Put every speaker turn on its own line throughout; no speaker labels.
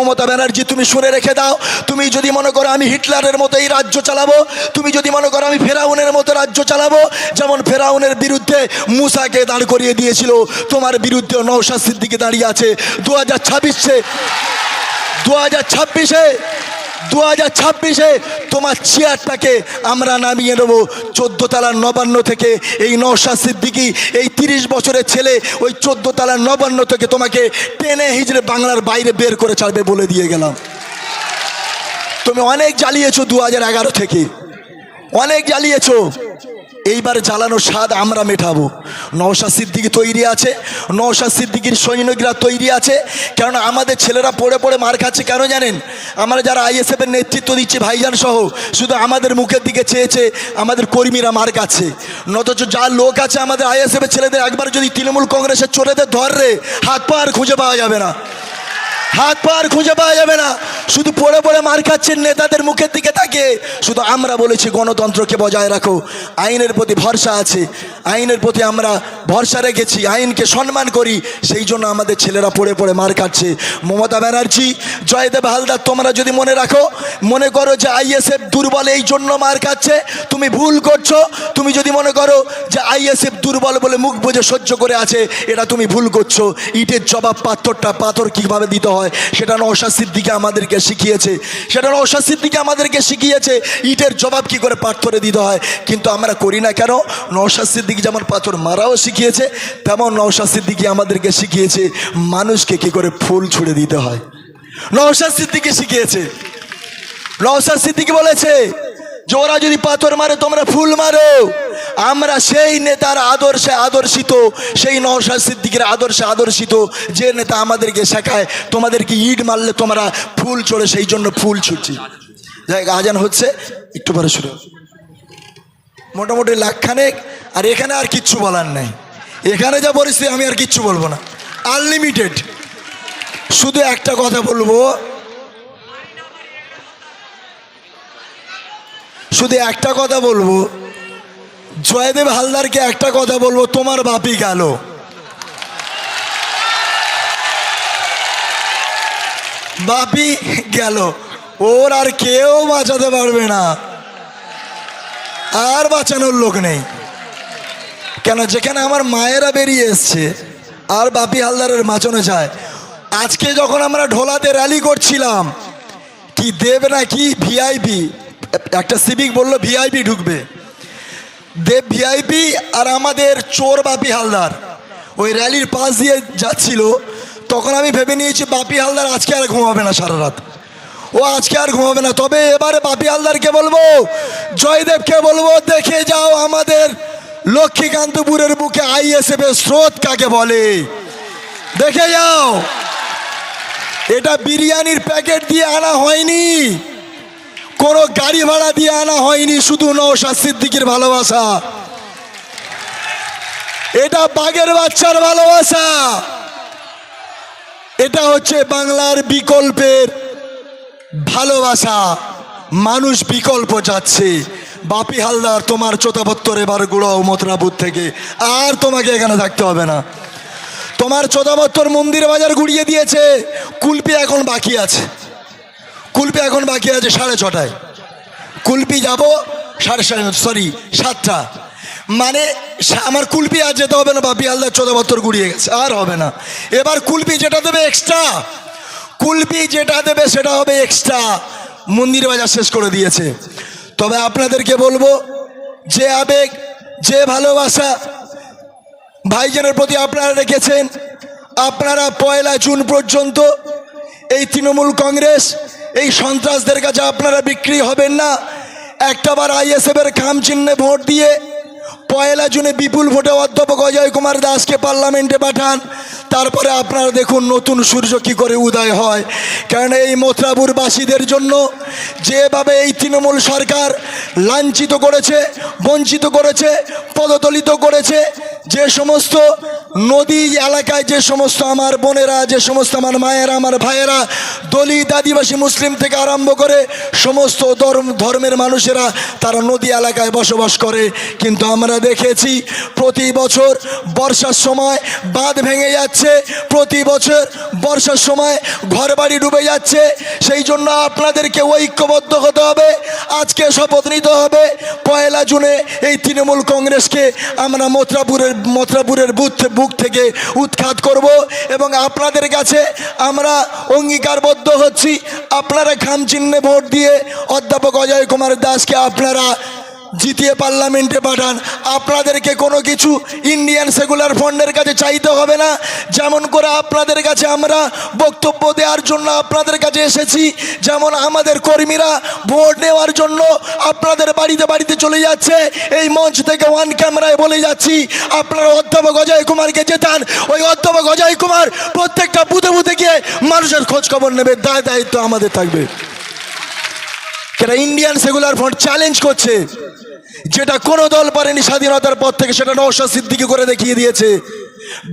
মমতা ব্যানার্জি, তুমি শুনে রেখে দাও। তুমি যদি মনে করো আমি হিটলারের মতো এই রাজ্য চালাবো, তুমি যদি মনে করো আমি ফেরাউনের মতো রাজ্য চালাবো, যেমন ফেরাউনের বিরুদ্ধে মুসাকে দাঁড় করিয়ে দিয়েছিল, তোমার বিরুদ্ধে নৌশাদ দিকে দাঁড়িয়ে আছে। দু হাজার ছাব্বিশে দু হাজার ছাব্বিশে দু হাজার ছাব্বিশে তোমার চেয়ারটাকে আমরা নামিয়ে নেব। চোদ্দ তালার নবান্ন থেকে এই নশা সিদ্দিকি, এই তিরিশ বছরের ছেলে ওই চোদ্দ তালার নবান্ন থেকে তোমাকে টেনে হিজড়ে বাংলার বাইরে বের করে ছাড়বে বলে দিয়ে গেলাম। তুমি অনেক জ্বালিয়েছো দু হাজার এগারো থেকে। অনেক জ্বালিয়েছো। এইবার জ্বালানোর স্বাদ আমরা মেটাবো। নওশাদ সিদ্দিকি তৈরি আছে, নওশাদ সিদ্দিকির সৈনিকরা তৈরি আছে। কেননা আমাদের ছেলেরা পড়ে পড়ে মার খাচ্ছে, কেন জানেন? আমরা যারা আইএসএফের নেতৃত্ব দিচ্ছি, ভাইজান সহ, শুধু আমাদের মুখের দিকে চেয়েছে, আমাদের কর্মীরা মার খাচ্ছে। অথচ যা লোক আছে আমাদের আইএসএফের ছেলেদের, একবার যদি তৃণমূল কংগ্রেসের চোরেদের ধররে, হাত পা আর খুঁজে পাওয়া যাবে না। হাত পা আর খুঁজে পাওয়া যাবে না। শুধু পড়ে পড়ে মার খাচ্ছেন নেতাদের মুখের দিকে তাকে শুধু আমরা বলেছি, গণতন্ত্রকে বজায় রাখো। আইনের প্রতি ভরসা আছে। আইনের প্রতি আমরা ভরসা রেখেছি। আইনকে সম্মান করি। সেই জন্য আমাদের ছেলেরা পড়ে পড়ে মার খাচ্ছে। মমতা ব্যানার্জি, জয়দেব হালদার, তোমরা যদি মনে রাখো, মনে করো যে আইএসএফ দুর্বল এই জন্য মার খাচ্ছে। তুমি ভুল করছ। তুমি যদি মনে করো যে আইএসএফ দুর্বল বলে মুখ বুঝে সহ্য করে আছে, এটা তুমি ভুল করছ। ইটের জবাব পাথরটা, পাথর কীভাবে দিতে হয়? সেটা নৌশাদ সিদ্দিকে আমাদেরকে শিখিয়েছে। সেটা নৌশাদ সিদ্দিকে আমাদেরকে শিখিয়েছে, ইটের জবাব কি করে পাথরে দিতে হয়। কিন্তু আমরা করি না কেন? নৌশাদ সিদ্দিক যেমন পাথর মারাও শিখিয়েছে, তেমন নৌশাদ সিদ্দিকি আমাদেরকে শিখিয়েছে, মানুষকে কি করে ফুল ছুড়ে দিতে হয়। নৌশাদ সিদ্দিকে শিখিয়েছে। নৌশাদ সিদ্দিকি বলেছে ওরা যদি পাথর মারে, তোমরা ফুল মারো। আমরা সেই নেতার আদর্শে আদর্শিত, সেই নৌশাদ সিদ্দিকের আদর্শে আদর্শিত, যে নেতা আমাদেরকে শেখায়, তোমাদেরকে ইট মারলে তোমরা ফুল চড়ে, সেই জন্য ফুল ছুটছি। যাই আজান হচ্ছে, একটু পরে শুরু মোটামুটি লাখখানেক, আর এখানে আর কিচ্ছু বলার নেই। এখানে যা পরিস্থিতি আমি আর কিচ্ছু বলব না। আনলিমিটেড শুধু একটা কথা বলব শুধু একটা কথা বলব। জয়দেব হালদারকে একটা কথা বলব, তোমার বাপি গেল। বাপি গেল। ওর আর কেউ বাঁচাতে পারবে না। আর বাঁচানোর লোক নেই। কেন? যেখানে আমার মায়েরা বেরিয়ে এসছে, আর বাপি হালদারের বাঁচানো যায়। আজকে যখন আমরা ঢোলাতে র্যালি করছিলাম, কি দেব না কি ভিআইপি একটা সিভিক বলল, ভিআইপি ঢুকবে। দেব ভিআইপি আর আমাদের চোর বাপি হালদার। ওই র্যালির পাশ দিয়ে যাচ্ছিল, তখন আমি ভেবে নিয়েছি বাপি হালদার আজকে আর ঘুমাবে না সারা রাত। ও আজকে আর ঘুমাবে না। তবে এবারে বাপি হালদারকে বলব, জয়দেবকে বলব, দেখে যাও আমাদের লক্ষ্মীকান্তপুরের বুকে আইএসএফ এর স্রোত কাকে বলে? দেখে যাও, এটা বিরিয়ানির প্যাকেট দিয়ে আনা হয়নি। কোনো গাড়ি ভাড়া দিয়ে আনা হয়নি, শুধু নৌশাদ সিদ্দিকির ভালোবাসা। এটা বাঘের বাচ্চার ভালোবাসা। এটা হচ্ছে বাংলার বিকল্পের ভালোবাসা। মানুষ বিকল্প যাচ্ছে বাপি হালদার, তোমার চোতাপত্তর এবার গুড়াও মথুরাপুর থেকে। আর তোমাকে এখানে থাকতে হবে না। তোমার চোতাপত্তর মন্দির বাজার গুড়িয়ে দিয়েছে। কুলপি এখন বাকি আছে। কুলপি এখন বাকি আছে সাড়ে ছটায়। কুলপি যাব সাড়ে সাড়ে সরি সাতটা। মানে আমার কুলপি আর যেতে হবে না বা হালদার চোদ্দ বত্তর গুড়িয়ে গেছে, আর হবে না। এবার কুলপি যেটা দেবে এক্সট্রা কুলপি যেটা দেবে সেটা হবে এক্সট্রা মন্দির বাজার শেষ করে দিয়েছে। তবে আপনাদেরকে বলব, যে আবেগ, যে ভালোবাসা ভাইজানের প্রতি আপনারা রেখেছেন, আপনারা পয়লা জুন পর্যন্ত এই তৃণমূল কংগ্রেস এই সন্ত্রাসদের কাছে আপনারা বিক্রি হবেন না। একটাবার আইএসএফের খাম চিহ্নে ভোট দিয়ে পয়লা জুনে বিপুল ভোটে অধ্যাপক অজয় কুমার দাসকে পার্লামেন্টে পাঠান। তারপরে আপনারা দেখুন নতুন সূর্য কী করে উদয় হয়। কারণ এই মথুরাপুরবাসীদের জন্য যেভাবে এই তৃণমূল সরকার লাঞ্ছিত করেছে, বঞ্চিত করেছে, পদতলিত করেছে। যে সমস্ত নদী এলাকায়, যে সমস্ত আমার বোনেরা, যে সমস্ত আমার মায়েরা, আমার ভাইয়েরা, দলিত আদিবাসী মুসলিম থেকে আরম্ভ করে সমস্ত ধর্ম, ধর্মের মানুষেরা তারা নদী এলাকায় বসবাস করে। কিন্তু আমরা দেখেছি প্রতি বছর বর্ষার সময় বাঁধ ভেঙে যাচ্ছে, প্রতি বছর বর্ষার সময় ঘর বাড়ি ডুবে যাচ্ছে। সেই জন্য আপনাদেরকে ঐক্যবদ্ধ হতে হবে। আজকে শপথ নিতে হবে। পয়লা জুনে এই তৃণমূল কংগ্রেসকে আমরা মথুরাপুরের মথুরাপুরের বুথ বুক থেকে উৎখাত করব এবং আপনাদের কাছে আমরা অঙ্গীকারবদ্ধ হচ্ছি। আপনারা খাম চিহ্নে ভোট দিয়ে অধ্যাপক অজয় কুমার দাসকে আপনারা জিতিয়ে পার্লামেন্টে পাঠান। আপনাদেরকে কোনো কিছু ইন্ডিয়ান সেকুলার ফন্ডের কাছে চাইতে হবে না। যেমন করে আপনাদের কাছে আমরা বক্তব্য দেওয়ার জন্য আপনাদের কাছে এসেছি। যেমন আমাদের কর্মীরা ভোট নেওয়ার জন্য আপনাদের বাড়িতে বাড়িতে চলে যাচ্ছে। এই মঞ্চ থেকে ওয়ান ক্যামেরায় বলে যাচ্ছি। আপনারা অধ্যাপক অজয় কুমারকে জেতান। ওই অধ্যাপক অজয় কুমার প্রত্যেকটা বুথে বুথে গিয়ে মানুষের খোঁজ খবর নেবে। দায় দায়িত্ব আমাদের থাকবে। কেন ইন্ডিয়ান সেগুলার ফ্রন্ট চ্যালেঞ্জ করছে। যেটা কোনো দল পারেনি স্বাধীনতার পর থেকে, সেটা নৌশা সিদ্দিকি করে দেখিয়ে দিয়েছে।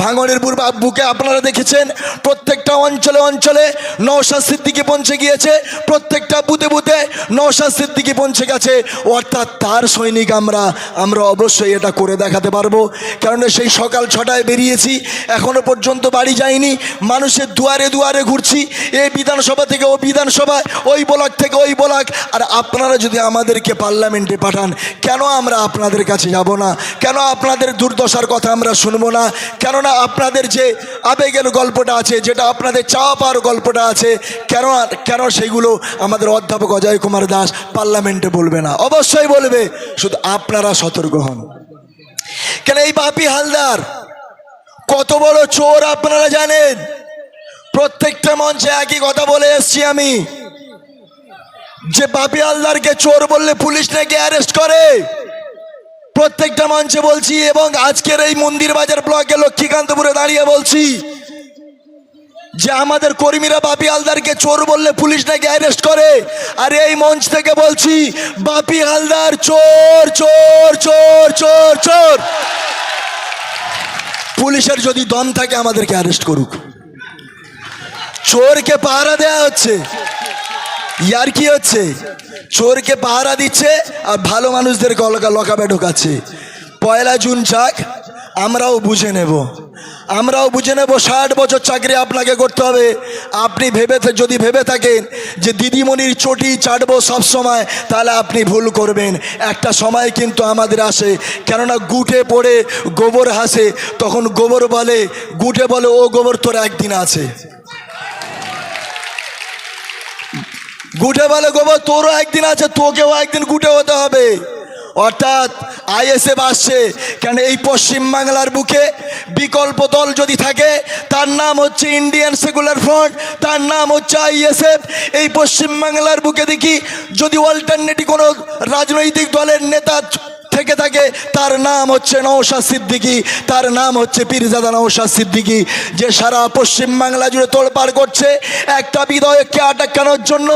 ভাঙনের পূর্ব বুকে আপনারা দেখেছেন, প্রত্যেকটা অঞ্চলে অঞ্চলে নৌশা সিদ্দিকি পৌঁছে গিয়েছে, প্রত্যেকটা বুথে বুথে নৌশা সিদ্দিকি পৌঁছে গেছে। অর্থাৎ তার সৈনিক আমরা আমরা অবশ্যই এটা করে দেখাতে পারব। কারণ সেই সকাল ছটায় বেরিয়েছি, এখনও পর্যন্ত বাড়ি যাইনি, মানুষের দুয়ারে দুয়ারে ঘুরছি এই বিধানসভা থেকে ও বিধানসভায়, ওই ব্লক থেকে ওই ব্লক। আর আপনারা যদি আমাদেরকে পার্লামেন্টে পাঠান, কেন আমরা আপনাদের কাছে যাব না? কেন আপনাদের দুর্দশার কথা আমরা শুনব না? কেননা আপনাদের যে আবেগের গল্পটা আছে, যেটা আপনাদের চাওয়া পাওয়ার গল্পটা আছে, কেন কেন সেগুলো আমাদের অধ্যাপক অজয় কুমার দাস পার্লামেন্টে বলবে না? অবশ্যই বলবে, শুধু আপনারা সতর্ক হন। কেন এই বাপি হালদার, কত বড় চোর আপনারা জানেন? প্রত্যেকটা মঞ্চে একই কথা বলে এসছি আমি। যে বাপি হালদারকে চোর বললে পুলিশ নাকি অ্যারেস্ট করে? প্রত্যেকটা মঞ্চে বলছি এবং আজকের এই মন্দির বাজার ব্লকে লক্ষ্মীকান্তপুরে দাঁড়িয়ে বলছি যে আমাদের কর্মীরা বাপি হালদারকে চোর বললে পুলিশ নাকি অ্যারেস্ট করে। আর এই মঞ্চ থেকে বলছি, বাপি হালদার চোর চোর চোর চোর চোর। পুলিশের যদি দম থাকে আমাদেরকে অ্যারেস্ট করুক। চোরকে পাহারা দেয়া হচ্ছে। ইয়ার কি হচ্ছে? চোরকে পাহারা দিচ্ছে আর ভালো মানুষদের অলকা লকাবে ঢোকাচ্ছে। পয়লা জুন চাক আমরাও বুঝে নেব। আমরাও বুঝে নেব ষাট বছর চাকরি আপনাকে করতে হবে। আপনি ভেবে যদি ভেবে থাকেন যে দিদিমণির চটি চাটবো সব সময়, তাহলে আপনি ভুল করবেন। একটা সময় কিন্তু আমাদের আসে, কেননা গুটে পড়ে গোবর হাসে, তখন গোবর বলে, গুটে বলে, ও গোবর, তোর একদিন আছে। গুটে বলে, গোবর, তোরও একদিন আছে, তোকেও একদিন গুটে হতে হবে। অর্থাৎ আইএসএফ আসছে। কেন এই পশ্চিমবাংলার বুকে বিকল্প দল যদি থাকে, তার নাম হচ্ছে ইন্ডিয়ান সেকুলার ফ্রন্ট, তার নাম হচ্ছে আইএসএফ। এই পশ্চিমবাংলার বুকে দেখি, যদি অল্টারনেটিভ কোনো রাজনৈতিক দলের নেতা থেকে থাকে, তার নাম হচ্ছে নৌশা সিদ্দিকি, তার নাম হচ্ছে পীরজাদা নৌশা সিদ্দিকি। যে সারা পশ্চিমবাংলা জুড়ে তোলপাড় করছে, একটা বিধায়ককে আটকানোর জন্য,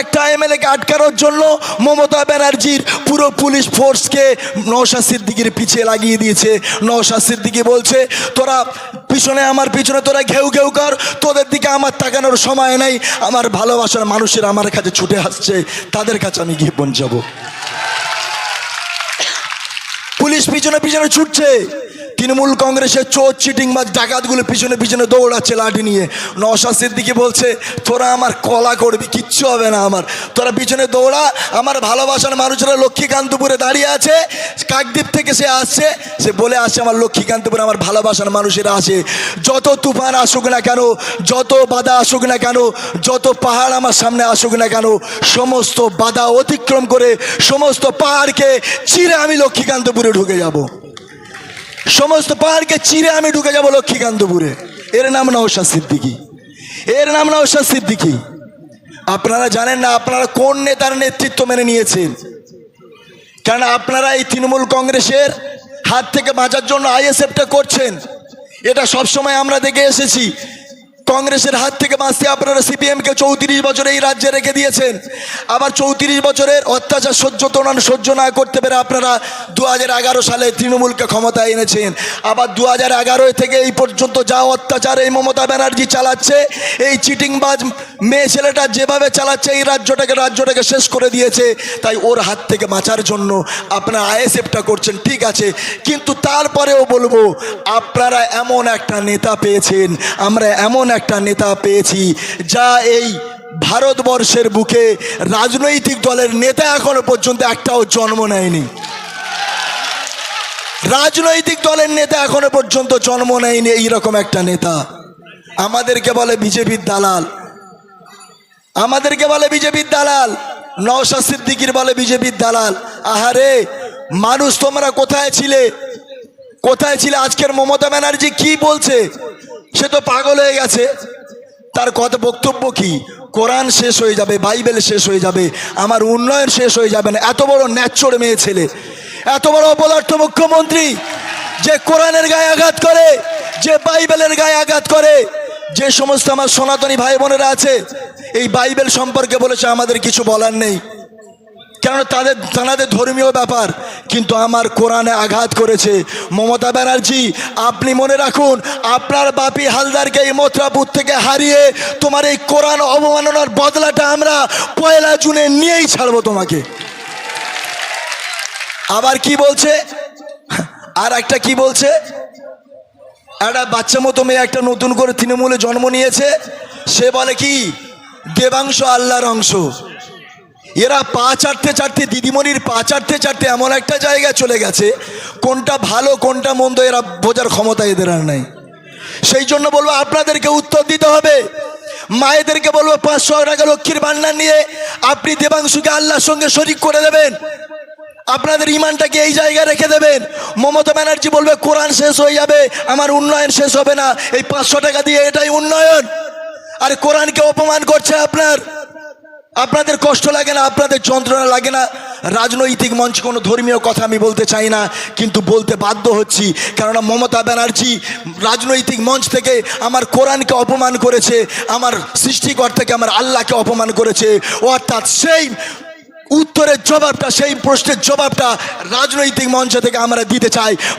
একটা এমএলএকে আটকানোর জন্য মমতা ব্যানার্জির পুরো পুলিশ ফোর্সকে নৌশা সিদ্দিকির পিছিয়ে লাগিয়ে দিয়েছে। নৌশা সিদ্দিকি বলছে, তোরা পিছনে আমার, পিছনে তোরা ঘেউ ঘেউ কর, তোদের দিকে আমার তাকানোর সময় নেই, আমার ভালোবাসার মানুষের আমার কাছে ছুটে আসছে, তাদের কাছে আমি গিয়ে পৌঁছাবো। পুলিশ পিছনে পিছনে ছুটছে। তৃণমূল কংগ্রেসের চোর, চিটিং বা ডাকাতগুলো পিছনে পিছনে দৌড়াচ্ছে লাঠি নিয়ে। নশা সিদ্দিকি বলছে, তোরা আমার কলা করবি, কিচ্ছু হবে না আমার। তোরা পিছনে দৌড়া, আমার ভালোবাসার মানুষরা লক্ষ্মীকান্তপুরে দাঁড়িয়ে আছে, কাকদ্বীপ থেকে সে আসছে, সে বলে আসছে, আমার লক্ষ্মীকান্তপুরে আমার ভালোবাসার মানুষেরা আছে। যত তুফান আসুক না কেন, যত বাধা আসুক না কেন, যত পাহাড় আমার সামনে আসুক না কেন, সমস্ত বাধা অতিক্রম করে, সমস্ত পাহাড়কে চিরে আমি লক্ষ্মীকান্তপুরে ঢুকে যাব। সমস্ত পাহাড়কে চিরে আমি ঢুকে যাব লক্ষ্মীকান্তপুরে। এর নাম নওশাদ সিদ্দিকি। এর নাম নওশাদ সিদ্দিকি। আপনারা জানেন না আপনারা কোন নেতার নেতৃত্ব মেনে নিয়েছেন? কারণ আপনারা এই তৃণমূল কংগ্রেসের হাত থেকে বাঁচার জন্য আইএসএফটা করছেন। এটা সবসময় আমরা দেখে এসেছি। কংগ্রেসের হাত থেকে বাঁচতে আপনারা সিপিএমকে চৌত্রিশ বছর এই রাজ্যে রেখে দিয়েছেন। আবার চৌত্রিশ বছরের অত্যাচার সহ্য না সহ্য না করতে পেরে আপনারা দু হাজার এগারো সালে তৃণমূলকে ক্ষমতায় এনেছেন। আবার দু হাজার এগারো থেকে এই পর্যন্ত যা অত্যাচার এই মমতা ব্যানার্জি চালাচ্ছে, এই চিটিংবাজ মেয়ে ছেলেটা যেভাবে চালাচ্ছে এই রাজ্যটাকে রাজ্যটাকে শেষ করে দিয়েছে। তাই ওর হাত থেকে বাঁচার জন্য আপনারা আইএসএফটা করছেন, ঠিক আছে। কিন্তু তারপরেও বলব, আপনারা এমন একটা নেতা পেয়েছেন, আমরা এমন একটা নেতা পেয়েছি, যা এই ভারতবর্ষের বুকে রাজনৈতিক দলের নেতা এখনও পর্যন্ত একটাও জন্ম নেয়নি। রাজনৈতিক দলের নেতা এখনও পর্যন্ত জন্ম নেয়নি এইরকম একটা নেতা। আমাদেরকে বলে বিজেপির দালাল। আমাদেরকে বলে বিজেপির দালাল। নওশাদ সিদ্দিকির বলে বিজেপির দালাল। আহারে, মানুষ তোমরা কোথায় ছিলে? কোথায় ছিলে আজকের মমতা ব্যানার্জি কি বলছে? সে তো পাগল হয়ে গেছে। তার কত বক্তব্য কি? কোরআন শেষ হয়ে যাবে, বাইবেল শেষ হয়ে যাবে, আমার উন্নয়ন শেষ হয়ে যাবে না। এত বড় ন্যাচড় মেয়ে ছেলে, এত বড় অপদার্থ মুখ্যমন্ত্রী, যে কোরআনের গায়ে আঘাত করে, যে বাইবেলের গায়ে আঘাত করে, যে সমস্ত আমার সনাতনী ভাই বোনেরা আছে, এই বাইবেল সম্পর্কে বলেছে, আমাদের কিছু বলার নেই। কেননা তাদের তাদের ধর্মীয় ব্যাপার, কিন্তু আমার কোরআনে আঘাত করেছে। মমতা ব্যানার্জি, আপনি মনে রাখুন, আপনার বাপি হালদারকে এই মথুরাপুর থেকে হারিয়ে তোমার এই কোরআন অবমাননার বদলাটা আমরা পয়লা জুনে নিয়েই ছাড়বো তোমাকে। আবার কি বলছে? আর একটা কি বলছে? একটা বাচ্চা মতো মেয়ে একটা নতুন করে তৃণমূলে জন্ম নিয়েছে। সে বলে কি? দেবাংশ আল্লাহর অংশ। এরা পা চাটতে চাটতে, দিদিমণির পা চাটতে চাটতে এমন একটা জায়গায় চলে গেছে, কোনটা ভালো, কোনটা মন্দ এরা বোঝার ক্ষমতা এদের আর নাই। সেই জন্য বলব আপনাদেরকে উত্তর দিতে হবে। মায়েদেরকে বলব পাঁচশো টাকা লক্ষ্মীর ভান্ডার নিয়ে আপনি দেবাংশুকে আল্লাহর সঙ্গে শরিক করে দেবেন। আপনাদের ইমানটাকে এই জায়গায় রেখে দেবেন। মমতা ব্যানার্জি বলবে, কোরআন শেষ হয়ে যাবে, আমার উন্নয়ন শেষ হবে না। এই পাঁচশো টাকা দিয়ে এটাই উন্নয়ন। আর কোরআনকে অপমান করছে আপনার। আপনাদের কষ্ট লাগে না, আপনাদের যন্ত্রণা লাগে না? রাজনৈতিক মঞ্চ কোনো ধর্মীয় কথা আমি বলতে চাই না, কিন্তু বলতে বাধ্য হচ্ছি। কেননা মমতা ব্যানার্জি রাজনৈতিক মঞ্চ থেকে আমার কোরআনকে অপমান করেছে, আমার সৃষ্টিকর্তাকে আমার আল্লাহকে অপমান করেছে। অর্থাৎ সেই উত্তরের জবাবটা, সেই প্রশ্নের জবাবটা রাজনৈতিক মঞ্চ থেকে আমরা দিতে চাই।